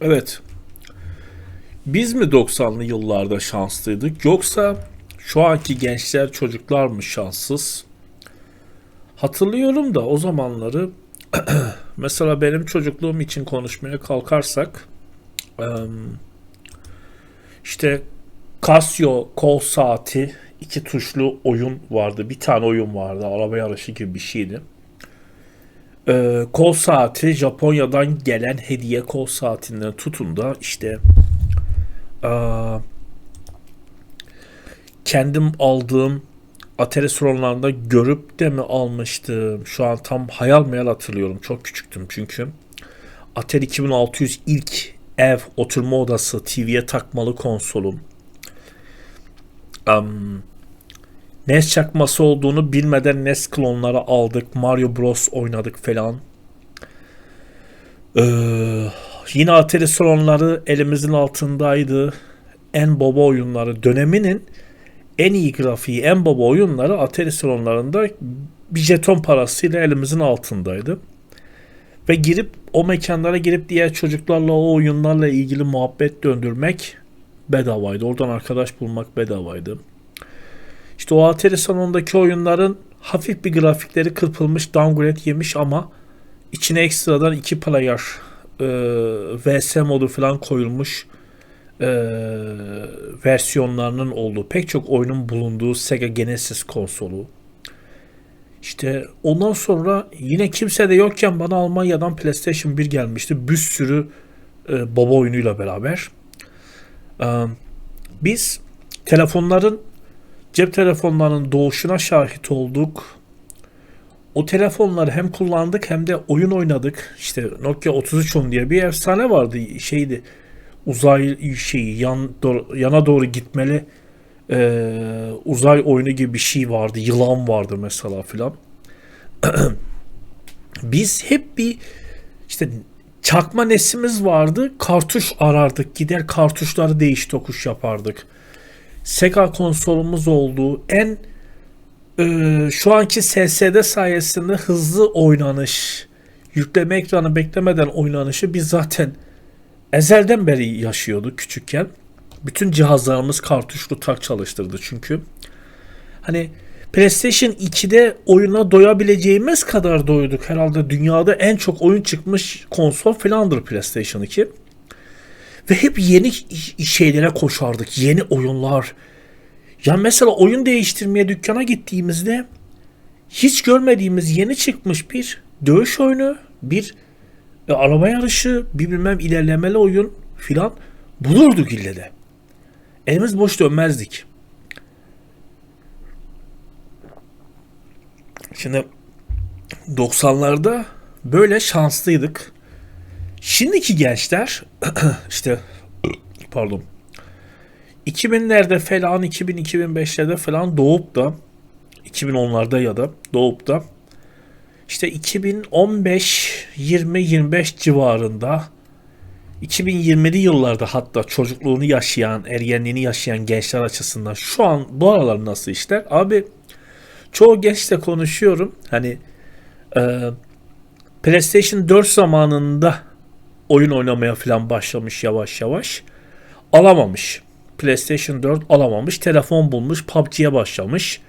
Evet. Biz mi 90'lı yıllarda şanslıydık yoksa şu anki gençler çocuklar mı şanssız? Hatırlıyorum da o zamanları mesela benim çocukluğum için konuşmaya kalkarsak işte Casio kol saati iki tuşlu oyun vardı. Bir tane oyun vardı. Araba yarışı gibi bir şeydi. Ee, kol saati Japonya'dan gelen hediye kol saatinden tutun da işte aa, kendim aldığım Atari salonlarında görüp de mi almıştım? Şu an tam hayal meyal hatırlıyorum. Çok küçüktüm çünkü. Atari 2600 ilk ev oturma odası TV'ye takmalı konsolum. Am, NES çakması olduğunu bilmeden NES klonları aldık. Mario Bros oynadık falan. Ee, yine Atari salonları elimizin altındaydı. En baba oyunları döneminin en iyi grafiği, en baba oyunları Atari salonlarında bir jeton parasıyla elimizin altındaydı. Ve girip o mekanlara girip diğer çocuklarla o oyunlarla ilgili muhabbet döndürmek bedavaydı. Oradan arkadaş bulmak bedavaydı. İşte o Atari salonundaki oyunların hafif bir grafikleri kırpılmış, downgrade yemiş ama içine ekstradan iki player e, VS modu falan koyulmuş e, versiyonlarının olduğu pek çok oyunun bulunduğu Sega Genesis konsolu. İşte ondan sonra yine kimse de yokken bana Almanya'dan PlayStation 1 gelmişti. Bir sürü e, baba oyunuyla beraber. E, biz telefonların cep telefonlarının doğuşuna şahit olduk. O telefonları hem kullandık hem de oyun oynadık. İşte Nokia 3310 diye bir efsane vardı. Şeydi uzay şeyi yan do- yana doğru gitmeli e, uzay oyunu gibi bir şey vardı. Yılan vardı mesela filan. Biz hep bir işte çakma nesimiz vardı. Kartuş arardık. Gider kartuşları değiş tokuş yapardık. Sega konsolumuz oldu. En e, şu anki SSD sayesinde hızlı oynanış, yükleme ekranı beklemeden oynanışı biz zaten ezelden beri yaşıyorduk küçükken. Bütün cihazlarımız kartuşlu tak çalıştırdı çünkü. Hani PlayStation 2'de oyuna doyabileceğimiz kadar doyduk. Herhalde dünyada en çok oyun çıkmış konsol falandır PlayStation 2. Ve hep yeni şeylere koşardık. Yeni oyunlar. Ya mesela oyun değiştirmeye dükkana gittiğimizde hiç görmediğimiz yeni çıkmış bir dövüş oyunu, bir e, araba yarışı, bir bilmem ilerlemeli oyun filan bulurduk ille de. Elimiz boş dönmezdik. Şimdi 90'larda böyle şanslıydık. Şimdiki gençler işte pardon 2000'lerde falan 2000-2005'lerde falan doğup da 2010'larda ya da doğup da işte 2015-20-25 civarında 2020'li yıllarda hatta çocukluğunu yaşayan, ergenliğini yaşayan gençler açısından şu an bu aralar nasıl işler? Abi çoğu gençle konuşuyorum. Hani e, PlayStation 4 zamanında oyun oynamaya falan başlamış yavaş yavaş. Alamamış. PlayStation 4 alamamış. Telefon bulmuş. PUBG'ye başlamış.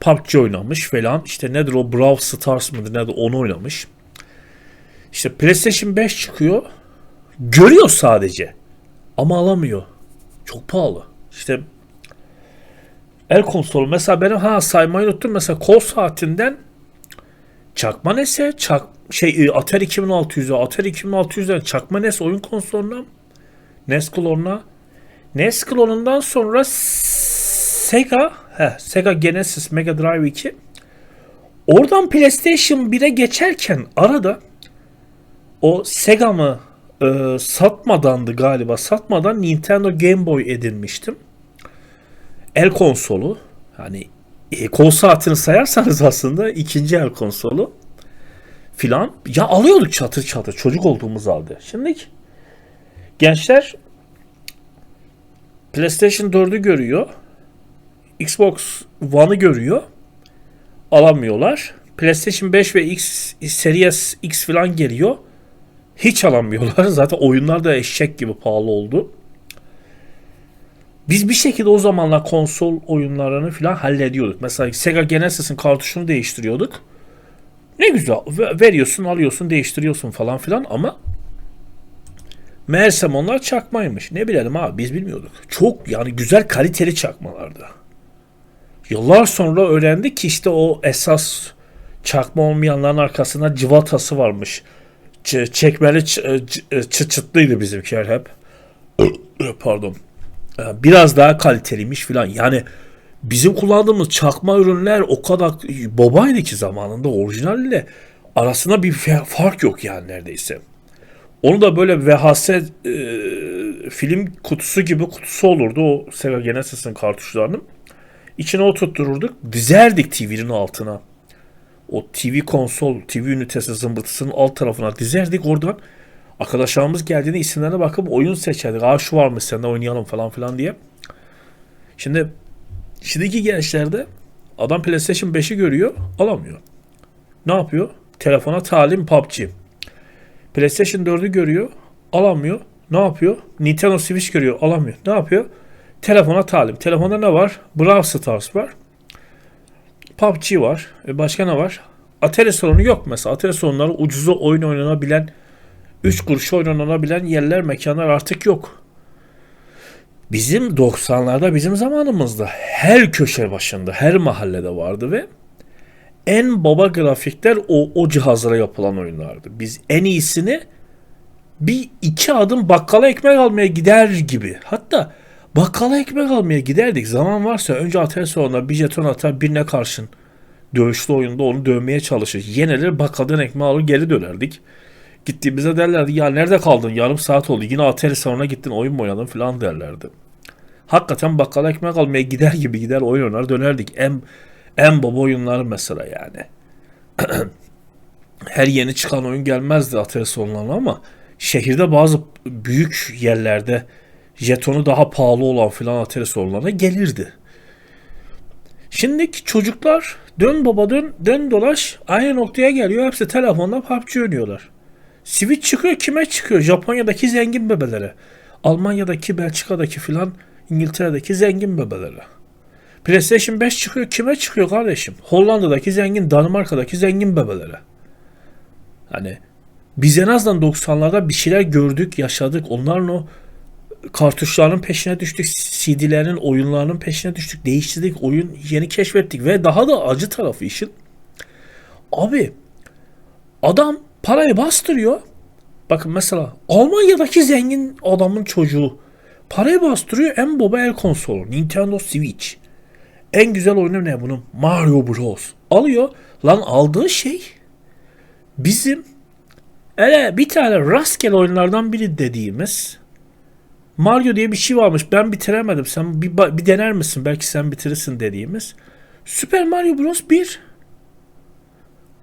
PUBG oynamış falan. İşte nedir o Brawl Stars mıdır nedir onu oynamış. İşte PlayStation 5 çıkıyor. Görüyor sadece. Ama alamıyor. Çok pahalı. İşte el konsolu mesela benim ha saymayı unuttum mesela kol saatinden çakma nese çak şey Atari 2600'e Atari 2600'den çakma NES oyun konsoluna NES klonuna NES klonundan sonra Sega he, Sega Genesis Mega Drive 2 oradan PlayStation 1'e geçerken arada o Sega mı e, satmadandı galiba satmadan Nintendo Game Boy edinmiştim. El konsolu hani e, kol saatini sayarsanız aslında ikinci el konsolu filan ya alıyorduk çatır çatır çocuk olduğumuz halde. Şimdi gençler PlayStation 4'ü görüyor. Xbox One'ı görüyor. Alamıyorlar. PlayStation 5 ve X Series X falan geliyor. Hiç alamıyorlar. Zaten oyunlar da eşek gibi pahalı oldu. Biz bir şekilde o zamanlar konsol oyunlarını falan hallediyorduk. Mesela Sega Genesis'in kartuşunu değiştiriyorduk. Ne güzel. Ve- Veriyorsun, alıyorsun, değiştiriyorsun falan filan ama meğersem onlar çakmaymış. Ne bilelim abi biz bilmiyorduk. Çok yani güzel kaliteli çakmalardı. Yıllar sonra öğrendik ki işte o esas çakma olmayanların arkasında civatası varmış. Ç- çekmeli ç- ç- çıt çıtlıydı bizimkiler hep. Pardon. Biraz daha kaliteliymiş filan. Yani bizim kullandığımız çakma ürünler o kadar babaydı ki zamanında orijinalle arasında bir fark yok yani neredeyse. Onu da böyle VHS e, film kutusu gibi kutusu olurdu o Sega Genesis'in kartuşlarının. İçine oturttururduk. Dizerdik TV'nin altına. O TV konsol, TV ünitesi zımbırtısının alt tarafına dizerdik oradan. Arkadaşlarımız geldiğinde isimlerine bakıp oyun seçerdik. Aa şu var mı sende oynayalım falan filan diye. Şimdi şimdiki gençlerde adam PlayStation 5'i görüyor alamıyor. Ne yapıyor? Telefona talim PUBG. PlayStation 4'ü görüyor alamıyor. Ne yapıyor? Nintendo Switch görüyor alamıyor. Ne yapıyor? Telefona talim. Telefonda ne var? Brawl Stars var. PUBG var. E başka ne var? Atari salonu yok mesela. Atari salonları ucuza oyun oynanabilen 3 kuruşa oynanabilen yerler, mekanlar artık yok. Bizim 90'larda bizim zamanımızda her köşe başında, her mahallede vardı ve en baba grafikler o, o cihazlara yapılan oyunlardı. Biz en iyisini bir iki adım bakkala ekmek almaya gider gibi. Hatta bakkala ekmek almaya giderdik. Zaman varsa önce Atari salonuna bir jeton atar birine karşın dövüşlü oyunda onu dövmeye çalışır. Yenilir bakkaldan ekmeği alır geri dönerdik. Gittiğimizde derlerdi ya nerede kaldın yarım saat oldu yine Atari salonuna gittin oyun mu oynadın falan derlerdi. Hakikaten bakkala ekmek almaya gider gibi gider oyun oynar dönerdik. En, en baba oyunları mesela yani. Her yeni çıkan oyun gelmezdi Atari salonlarına ama şehirde bazı büyük yerlerde jetonu daha pahalı olan filan Atari salonlarına gelirdi. Şimdiki çocuklar dön baba dön, dön dolaş aynı noktaya geliyor. Hepsi telefonda PUBG oynuyorlar. Switch çıkıyor kime çıkıyor? Japonya'daki zengin bebelere. Almanya'daki, Belçika'daki filan İngiltere'deki zengin bebelere. PlayStation 5 çıkıyor kime çıkıyor kardeşim? Hollanda'daki zengin, Danimarka'daki zengin bebelere. Hani biz en azından 90'larda bir şeyler gördük, yaşadık. Onların o kartuşların peşine düştük, CD'lerin, oyunlarının peşine düştük, değiştirdik, oyun yeni keşfettik ve daha da acı tarafı işin. Abi adam parayı bastırıyor. Bakın mesela Almanya'daki zengin adamın çocuğu parayı bastırıyor en baba el konsolu Nintendo Switch. En güzel oyunu ne bunun? Mario Bros. Alıyor. Lan aldığı şey bizim ele bir tane rastgele oyunlardan biri dediğimiz Mario diye bir şey varmış. Ben bitiremedim. Sen bir, bir dener misin? Belki sen bitirirsin dediğimiz. Super Mario Bros 1.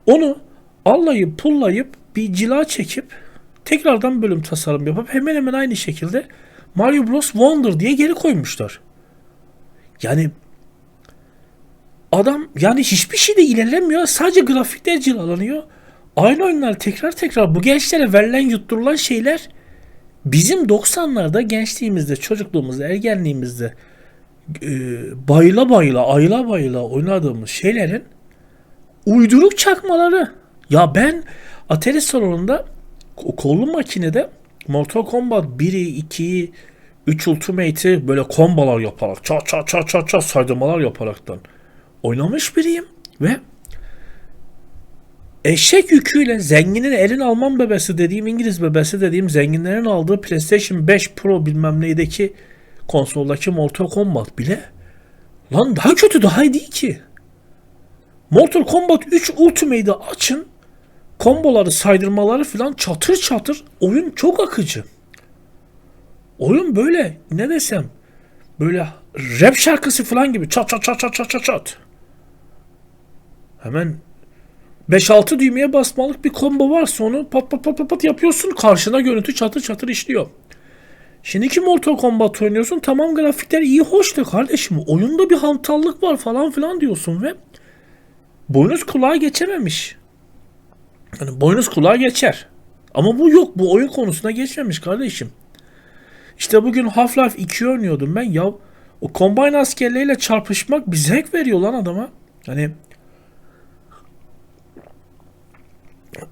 Onu allayıp pullayıp bir cila çekip tekrardan bölüm tasarım yapıp hemen hemen aynı şekilde Mario Bros Wonder diye geri koymuşlar. Yani adam yani hiçbir şey de ilerlemiyor. Sadece grafikler cilalanıyor. Aynı oyunlar tekrar tekrar bu gençlere verilen yutturulan şeyler bizim 90'larda gençliğimizde, çocukluğumuzda, ergenliğimizde e, bayıla bayıla, ayla bayıla oynadığımız şeylerin uyduruk çakmaları. Ya ben Atari salonunda kollu makinede Mortal Kombat 1'i, 2'yi, 3 Ultimate'i böyle kombalar yaparak, çat çat çat çat çat saydırmalar yaparaktan oynamış biriyim ve eşek yüküyle zenginin elin Alman bebesi dediğim İngiliz bebesi dediğim zenginlerin aldığı PlayStation 5 Pro bilmem neydeki konsoldaki Mortal Kombat bile lan daha kötü daha iyi değil ki. Mortal Kombat 3 Ultimate'i açın komboları saydırmaları falan çatır çatır oyun çok akıcı. Oyun böyle ne desem böyle rap şarkısı falan gibi çat çat çat çat çat çat çat. Hemen 5-6 düğmeye basmalık bir combo varsa onu pat pat pat pat pat yapıyorsun. Karşına görüntü çatır çatır işliyor. Şimdiki Mortal Kombat oynuyorsun. Tamam grafikler iyi hoş da kardeşim oyunda bir hantallık var falan filan diyorsun ve boynuz kulağa geçememiş. Yani boynuz kulağa geçer. Ama bu yok. Bu oyun konusuna geçmemiş kardeşim. İşte bugün Half-Life 2 oynuyordum ben. Ya o Combine askerleriyle çarpışmak bir zevk veriyor lan adama. Hani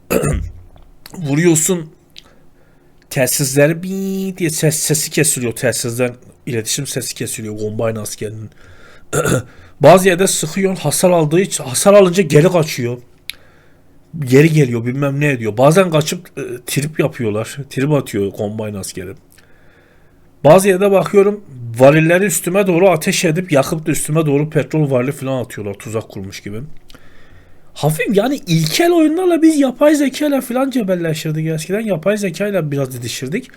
vuruyorsun telsizleri bir diye ses, sesi kesiliyor telsizden iletişim sesi kesiliyor Combine askerinin. Bazı yerde sıkıyor hasar aldığı için hasar alınca geri kaçıyor. Geri geliyor bilmem ne ediyor. Bazen kaçıp e, trip yapıyorlar. Trip atıyor Combine askeri. Bazı yerde bakıyorum varilleri üstüme doğru ateş edip yakıp da üstüme doğru petrol varili falan atıyorlar tuzak kurmuş gibi. Hafif yani ilkel oyunlarla biz yapay zekayla falan cebelleşirdik eskiden. Yapay zekayla biraz didişirdik.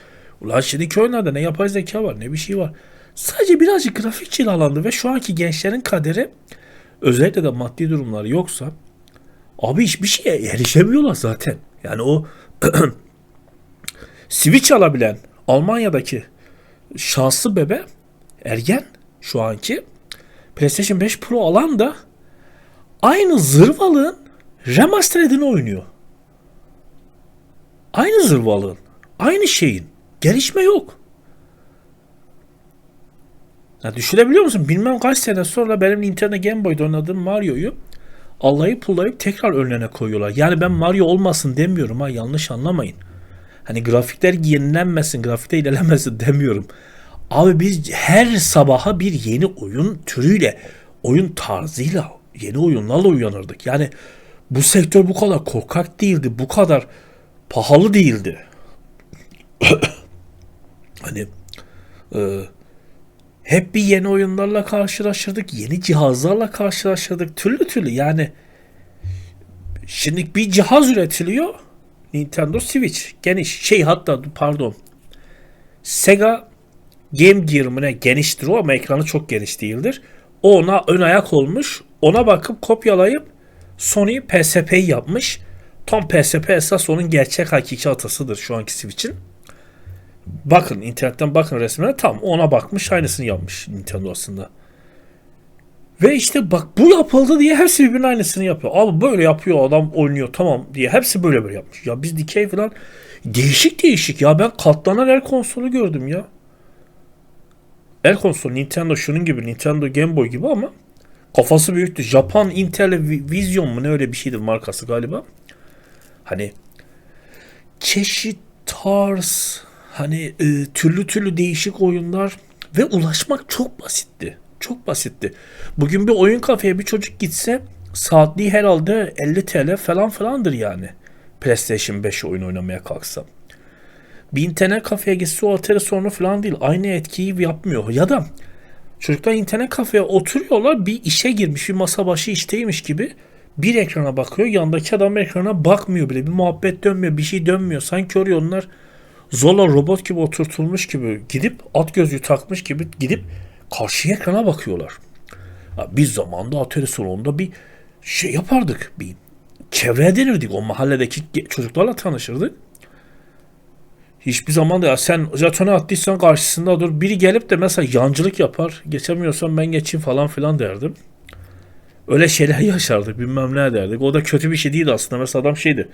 Ulan şimdiki oyunlarda ne yapay zeka var ne bir şey var. Sadece birazcık grafik cilalandı ve şu anki gençlerin kaderi özellikle de maddi durumları yoksa abi hiçbir şeye erişemiyorlar zaten. Yani o Switch alabilen Almanya'daki şanslı bebe ergen şu anki PlayStation 5 Pro alan da aynı zırvalığın remasteredini oynuyor. Aynı zırvalığın. Aynı şeyin. Gelişme yok. Ya düşünebiliyor musun? Bilmem kaç sene sonra benim Nintendo Game Boy'da oynadığım Mario'yu allayıp pullayıp tekrar önüne koyuyorlar. Yani ben Mario olmasın demiyorum ha yanlış anlamayın. Hani grafikler yenilenmesin, grafikte ilerlemesin demiyorum. Abi biz her sabaha bir yeni oyun türüyle, oyun tarzıyla, yeni oyunlarla uyanırdık. Yani bu sektör bu kadar korkak değildi, bu kadar pahalı değildi. hani e, hep bir yeni oyunlarla karşılaşırdık, yeni cihazlarla karşılaşırdık, türlü türlü yani. Şimdi bir cihaz üretiliyor, Nintendo Switch geniş şey hatta pardon Sega Game Gear mı ne geniştir o ama ekranı çok geniş değildir. O ona ön ayak olmuş. Ona bakıp kopyalayıp Sony PSP'yi yapmış. Tam PSP esas onun gerçek hakiki atasıdır şu anki Switch'in. Bakın internetten bakın resmine tam ona bakmış aynısını yapmış Nintendo aslında. Ve işte bak bu yapıldı diye hepsi birbirinin aynısını yapıyor. Abi böyle yapıyor adam oynuyor tamam diye hepsi böyle böyle yapmış. Ya biz dikey falan değişik değişik ya ben katlanan el konsolu gördüm ya. El konsolu Nintendo şunun gibi Nintendo Game Boy gibi ama kafası büyüktü. Japan Intellivision mu ne öyle bir şeydi markası galiba. Hani çeşit tarz hani e, türlü türlü değişik oyunlar ve ulaşmak çok basitti. Çok basitti. Bugün bir oyun kafeye bir çocuk gitse saatliği herhalde 50 TL falan falandır yani. PlayStation 5 oyun oynamaya kalksa. Bir internet kafeye gitse o Atari sorunu falan değil. Aynı etkiyi yapmıyor. Ya da çocuklar internet kafeye oturuyorlar bir işe girmiş bir masa başı işteymiş gibi bir ekrana bakıyor. Yandaki adam ekrana bakmıyor bile. Bir muhabbet dönmüyor. Bir şey dönmüyor. Sanki oraya onlar zorla robot gibi oturtulmuş gibi gidip at gözlüğü takmış gibi gidip karşı ekrana bakıyorlar. Biz zamanda atölye salonunda bir şey yapardık. Bir çevre edinirdik. O mahalledeki çocuklarla tanışırdık. Hiçbir zaman da ya sen jetonu attıysan karşısında dur. Biri gelip de mesela yancılık yapar. Geçemiyorsan ben geçeyim falan filan derdim. Öyle şeyler yaşardık bilmem ne derdik. O da kötü bir şey değil aslında. Mesela adam şeydi.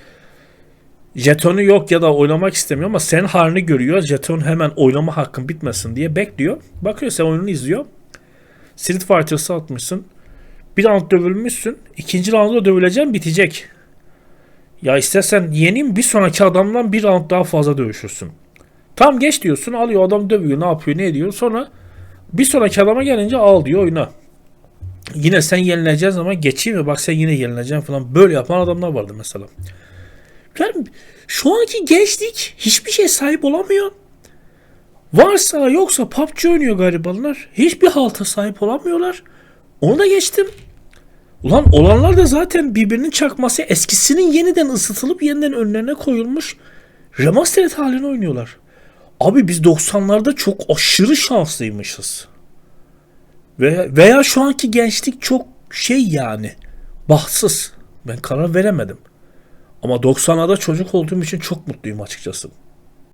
Jetonu yok ya da oynamak istemiyor ama sen halini görüyor. Jeton hemen oynama hakkın bitmesin diye bekliyor. Bakıyor sen oyununu izliyor. Street Fighters'ı atmışsın. Bir round dövülmüşsün. İkinci roundda dövüleceğim bitecek. Ya istersen yeneyim bir sonraki adamdan bir round daha fazla dövüşürsün. Tam geç diyorsun alıyor adam dövüyor ne yapıyor ne ediyor sonra bir sonraki adama gelince al diyor oyuna. Yine sen yenileceksin ama geçeyim mi bak sen yine yenileceksin falan böyle yapan adamlar vardı mesela. Yani şu anki gençlik hiçbir şey sahip olamıyor. Varsa yoksa PUBG oynuyor garibanlar. Hiçbir halta sahip olamıyorlar. Onu da geçtim. Ulan olanlar da zaten birbirinin çakması eskisinin yeniden ısıtılıp yeniden önlerine koyulmuş remastered halini oynuyorlar. Abi biz 90'larda çok aşırı şanslıymışız. Ve veya şu anki gençlik çok şey yani bahtsız. Ben karar veremedim. Ama 90'larda çocuk olduğum için çok mutluyum açıkçası.